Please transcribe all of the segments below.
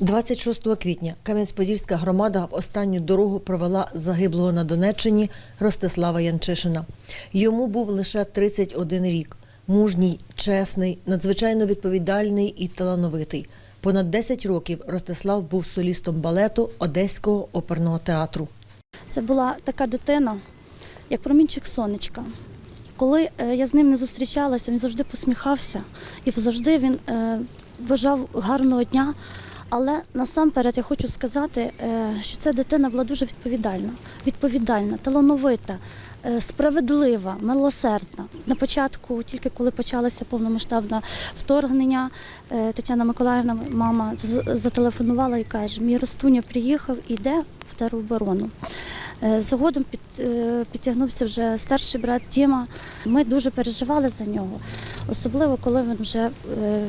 26 квітня Кам'янець-Подільська громада в останню дорогу провела загиблого на Донеччині Ростислава Янчишина. Йому був лише 31 рік. Мужній, чесний, надзвичайно відповідальний і талановитий. Понад 10 років Ростислав був солістом балету Одеського оперного театру. Це була така дитина, як промінчик сонечка. Коли е, я з ним не зустрічалася, він завжди посміхався і завжди він е, бажав гарного дня. Але насамперед я хочу сказати, е, що ця дитина була дуже відповідальна, відповідальна, талановита, е, справедлива, милосердна. На початку, тільки коли почалося повномасштабне вторгнення, е, Тетяна Миколаївна, мама, зателефонувала і каже: Мій Ростуня приїхав і йде в тероборону. Згодом під, підтягнувся вже старший брат Діма. Ми дуже переживали за нього, особливо коли він вже е,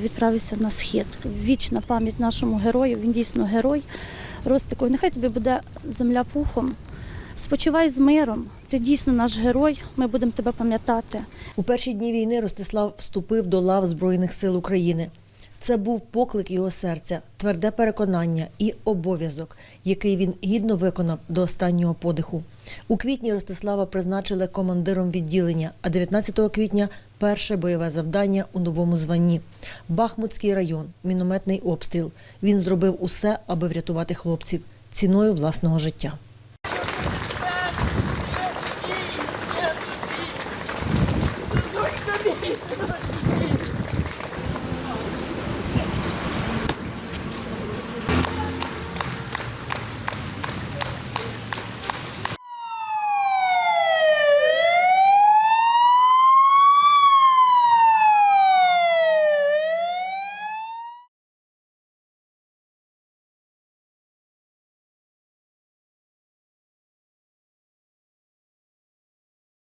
відправився на схід. Вічна пам'ять нашому герою. Він дійсно герой. Ростику, нехай тобі буде земля пухом. Спочивай з миром. Ти дійсно наш герой. Ми будемо тебе пам'ятати. У перші дні війни Ростислав вступив до лав Збройних сил України. Це був поклик його серця, тверде переконання і обов'язок, який він гідно виконав до останнього подиху. У квітні Ростислава призначили командиром відділення, а 19 квітня перше бойове завдання у новому званні. Бахмутський район, мінометний обстріл. Він зробив усе, аби врятувати хлопців ціною власного життя.